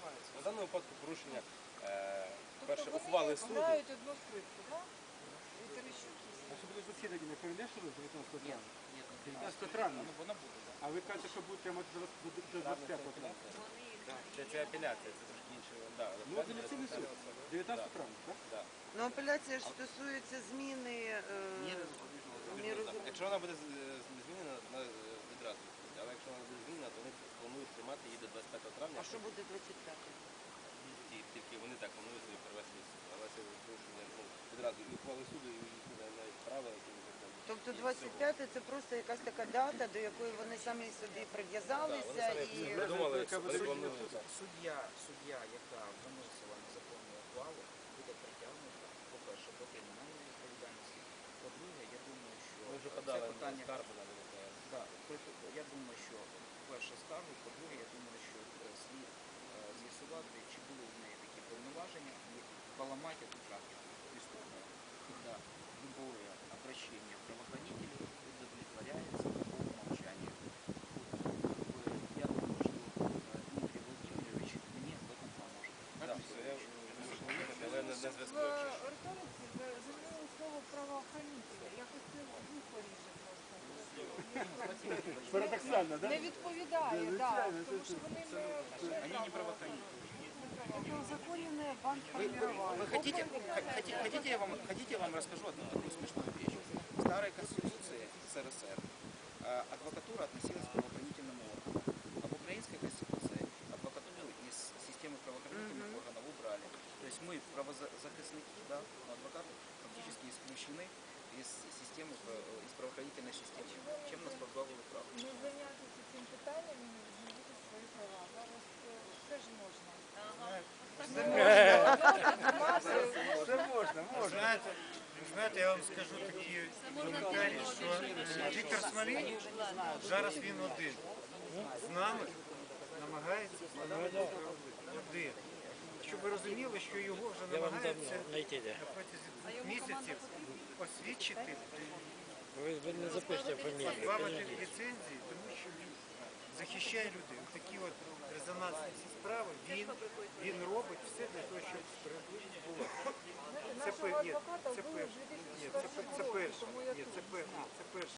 займається. В даному випадку порушення е, Тобто перше вони ухвали суду. грають одну скрипку, так? І Терещук і А що буде засідання не перенесено з 19 Ні, травня? ні, 19 травня. Ну, вона буде, так. А ви кажете, що будуть тримати до до- до 25 травня? Це, це апеляція, це трошки інше. Да, Ну, апеляційний суд. 19 травня, так? Да. Ну, апеляція ж стосується зміни е, Якщо вона буде з- з- змінена, вона е, відразу. Але якщо вона буде змінена, то вони планують тримати її до 25 травня. Що буде 25? Ті- Тільки вони так планують в. Але це порушення ну, відразу і ухвали суду, і їхні навіть правила, які вони так. Тобто І 25 це просто якась така дата, до якої вони самі собі прив'язалися Так, вони і самі яка вони планують. Суддя, суддя, яка виносила незаконну ухвалу, буде притягнута, по-перше, до кримінальної відповідальності. По-друге, я думаю, що Ми вже це подали питання... скаргу на виникає. Да, тобто, я думаю, що перше скаргу, по-друге, я думаю, що е, слід е, з'ясувати, чи були в неї такі повноваження і поламати эту практику преступную, когда любое обращение к правоохранителю удовлетворяется по умолчанию. Вот, как бы, Я думаю, что э, Дмитрий Владимирович мне в этом поможет. Да, все, я вже можу їхати, але не, не в зв'язку, якщо що. риториці замінили слово правоохранителя. Якось це вухо ріже просто. Парадоксально, Не так? відповідає, Да, так, звичайно, тому це- що вони не... Они не правоохранители. Вы, вы- вы хотите, хотите, хотите, я вам, хотите, я вам расскажу одну, одну смешную вещь? В старой Конституции СССР э, адвокатура относилась к правоохранительным органам, а в украинской Конституции адвокатуру из системы правоохранительных органов убрали. То есть мы, правозахисники, да, адвокаты, фактически исключены из системы, э, из правоохранительной системы, Знаєте, знаєте, я вам скажу такі коментарі, що Віктор Смолій, зараз він один. З нами намагається встановити один. Щоб ви розуміли, що його вже намагаються на протязі двох місяців освідчити, Ви, не запишете фамілію. позбавити ліцензії, тому що він захищає людей. Такі от резонансні справи він, він робить все для того, щоб справедливість Це, перше. в Ні, це, 2021 це році, Ні. Це перше.